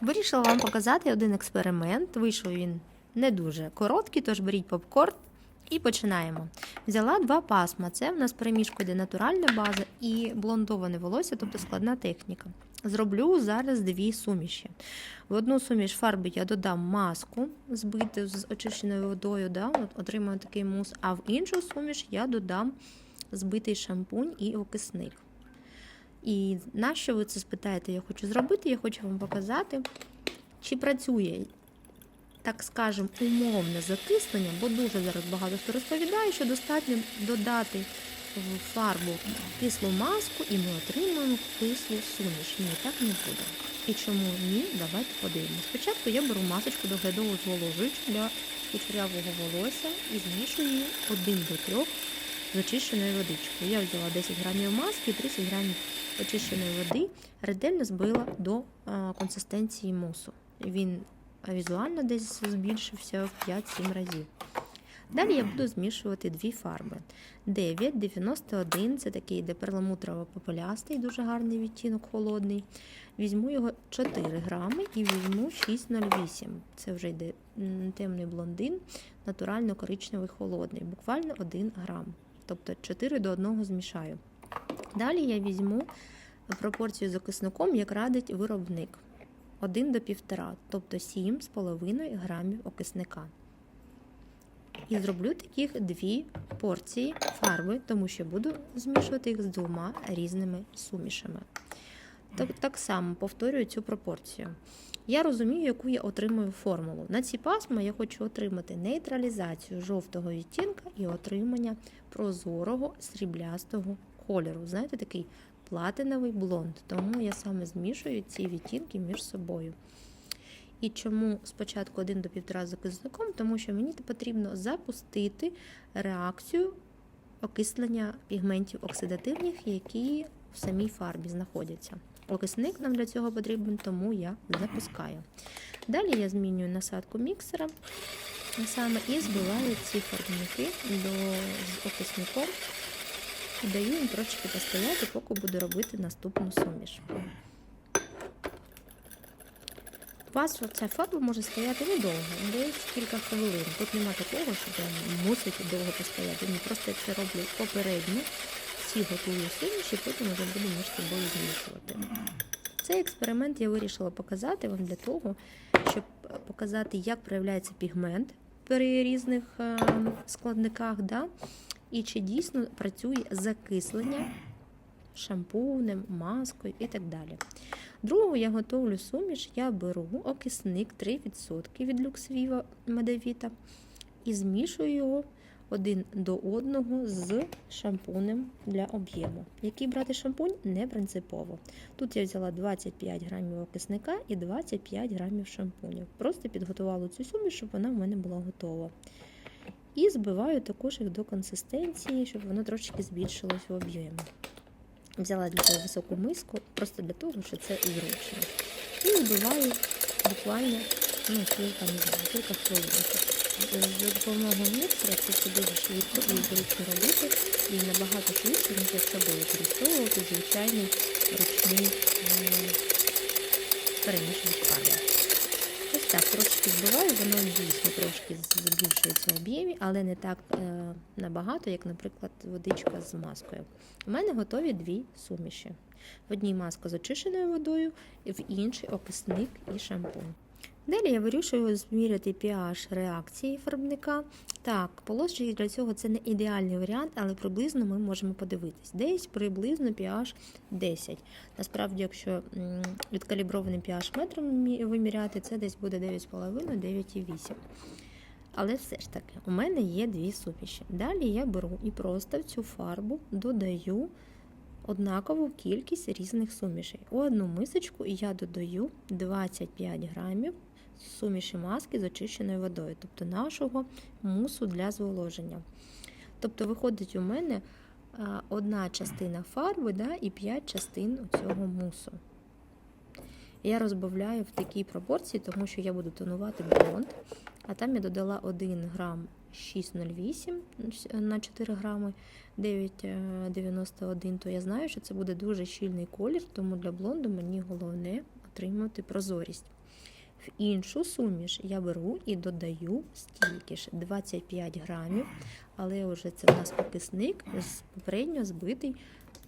Вирішила вам показати один експеримент. Вийшов він не дуже короткий, тож беріть попкорн і починаємо. Взяла два пасма. Це в нас перемішка де натуральна база і блондоване волосся, тобто складна техніка. Зроблю зараз дві суміші. В одну суміш фарби я додам маску, збиту з очищеною водою, да, от отримаю такий мус, а в іншу суміш я додам збитий шампунь і окисник. І на що ви це спитаєте? Я хочу зробити, я хочу вам показати, чи працює, так скажемо, умовне закиснення, бо дуже зараз багато хто розповідає, що достатньо додати в фарбу кислу маску, і ми отримаємо кислу суміш. Ні, так не буде. І чому ні? Давайте подивимося. Спочатку я беру масочку доглядову зволожуючу для кучерявого волосся і змішую 1 до 3 з очищеною водичкою. Я взяла 10 грамів маски і 30 грамів очищеної води, ретельно збила до консистенції мусу. Він візуально десь збільшився в 5-7 разів. Далі я буду змішувати дві фарби. 9, 91 це такий йде перламутрово попелястий, дуже гарний відтінок холодний. Візьму його 4 грами і візьму 6,08. Це вже йде темний блондин, натурально коричневий холодний, буквально 1 грам. Тобто 4 до 1 змішаю. Далі я візьму пропорцію з окисником, як радить виробник. 1 до 1,5, тобто 7,5 грамів окисника. І зроблю таких дві порції фарби, тому що буду змішувати їх з двома різними сумішами. Так, так само повторюю цю пропорцію. Я розумію, яку я отримую формулу. На ці пасма я хочу отримати нейтралізацію жовтого відтінка і отримання прозорого сріблястого кольору. Знаєте, такий платиновий блонд. Тому я саме змішую ці відтінки між собою. І чому спочатку 1 до 1,5 з окисником? Тому що мені потрібно запустити реакцію окислення пігментів оксидативних, які в самій фарбі знаходяться. Окисник нам для цього потрібен, тому я запускаю. Далі я змінюю насадку міксера саме і збиваю ці фарбники до, з окисником і даю їм трошки постояти, поки буду робити наступну суміш. У вас ця фарба може стояти недовго, десь кілька хвилин. Тут нема такого, що прям мусить довго постояти. Ні, просто це роблю попередньо, всі готую суміші, потім вже буду між собою змішувати. Цей експеримент я вирішила показати вам для того, щоб показати, як проявляється пігмент при різних е, складниках, да? І чи дійсно працює закислення шампунем, маскою і так далі. Другу я готовлю суміш, я беру окисник 3% від люксвіва медовіта і змішую його один до одного з шампунем для об'єму. Який брати шампунь не принципово. Тут я взяла 25 грамів окисника і 25 грамів шампуню. Просто підготувала цю суміш, щоб вона в мене була готова. І збиваю також їх до консистенції, щоб воно трошки збільшилось в об'ємі. Взяла для цього високу миску, просто для того, що це зручно. І збиваю буквально ну, кілька, не знаю, кілька хвилин. За допомогою міксера це все дуже швидко і зручно робити, і набагато швидше, ніж якщо би використовувати звичайний ручний перемішувач фарби. Ось так трошки збиваю, воно дійсно трошки збільшується в об'ємі, але не так е, набагато, як, наприклад, водичка з маскою. У мене готові дві суміші. В одній маска з очищеною водою, в іншій окисник і шампунь. Далі я вирішую зміряти pH реакції фарбника. Так, полосчик для цього це не ідеальний варіант, але приблизно ми можемо подивитись. Десь приблизно pH 10. Насправді, якщо відкалібрований pH метром виміряти, це десь буде 9,5-9,8. Але все ж таки, у мене є дві суміші. Далі я беру і просто в цю фарбу додаю однакову кількість різних сумішей. У одну мисочку я додаю 25 грамів суміші маски з очищеною водою, тобто нашого мусу для зволоження. Тобто виходить у мене одна частина фарби да, і 5 частин цього мусу. Я розбавляю в такій пропорції, тому що я буду тонувати блонд, а там я додала 1 грам 6,08 на 4 грами 9,91, то я знаю, що це буде дуже щільний колір, тому для блонду мені головне отримувати прозорість. В іншу суміш я беру і додаю стільки ж 25 грамів, але вже це в нас окисник з попередньо збитий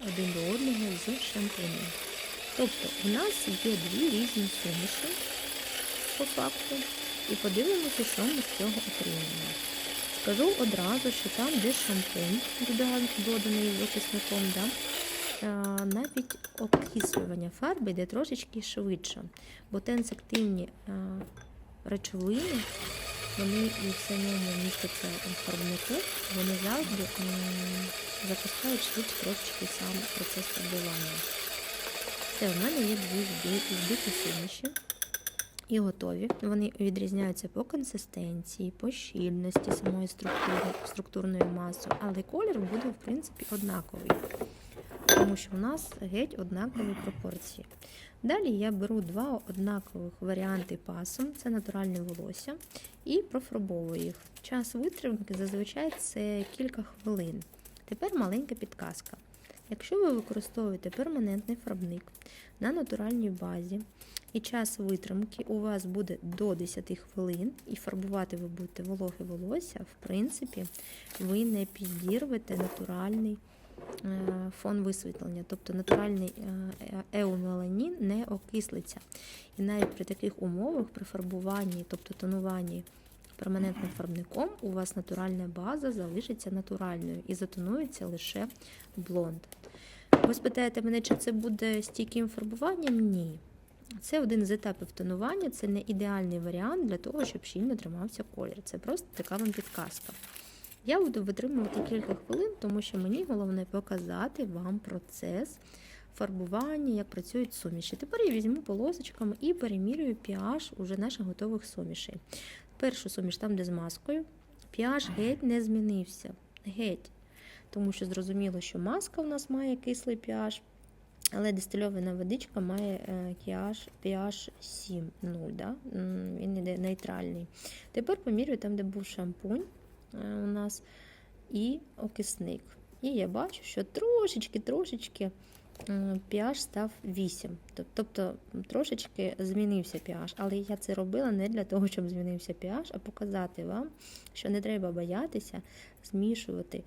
один до одного з шампунем. Тобто у нас є дві різні суміші по факту, і подивимося, що ми з цього отримаємо. Скажу одразу, що там, де шампунь доданий з окисником, да, навіть окислювання фарби йде трошечки швидше, бо тенсактивні речовини, вони і в самому містяться в фарбнику, вони завжди запускають швидше трошечки сам процес фарбування. Це в мене є дві збиті суміші і готові. Вони відрізняються по консистенції, по щільності самої структури, структурної маси, але колір буде в принципі однаковий, тому що у нас геть однакові пропорції. Далі я беру два однакових варіанти пасом, це натуральне волосся, і профарбовую їх. Час витримки зазвичай це кілька хвилин. Тепер маленька підказка. Якщо ви використовуєте перманентний фарбник на натуральній базі, і час витримки у вас буде до 10 хвилин, і фарбувати ви будете вологе волосся, в принципі, ви не підірвете натуральний фон висвітлення, тобто натуральний е, еомеланін не окислиться. І навіть при таких умовах, при фарбуванні, тобто тонуванні перманентним фарбником, у вас натуральна база залишиться натуральною і затонується лише блонд. Ви спитаєте мене, чи це буде стійким фарбуванням? Ні. Це один з етапів тонування, це не ідеальний варіант для того, щоб щільно тримався колір. Це просто така вам підказка. Я буду витримувати кілька хвилин, тому що мені головне показати вам процес фарбування, як працюють суміші. Тепер я візьму полосочками і перемірюю pH уже наших готових сумішей. Першу суміш там, де з маскою, pH геть не змінився. Геть. Тому що зрозуміло, що маска в нас має кислий pH, але дистильована водичка має pH, pH 7, 0, да? Він іде нейтральний. Тепер помірюю там, де був шампунь у нас, і окисник. І я бачу, що трошечки-трошечки pH став 8. Тобто трошечки змінився pH. Але я це робила не для того, щоб змінився pH, а показати вам, що не треба боятися змішувати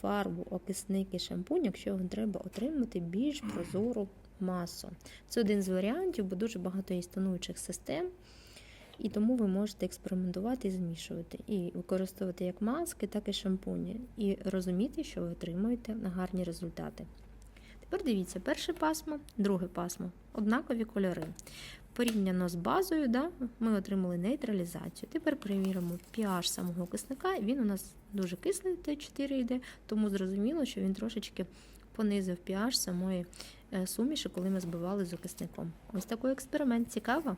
фарбу, окисник і шампунь, якщо вам треба отримати більш прозору масу. Це один з варіантів, бо дуже багато є тонуючих систем. І тому ви можете експериментувати і змішувати. І використовувати як маски, так і шампуні. І розуміти, що ви отримуєте гарні результати. Тепер дивіться, перше пасмо, друге пасмо, однакові кольори. Порівняно з базою, да, ми отримали нейтралізацію. Тепер перевіримо pH самого кисника. Він у нас дуже кислий, Т4 йде, тому зрозуміло, що він трошечки понизив pH самої е, суміші, коли ми збивали з окисником. Ось такий експеримент. Цікаво?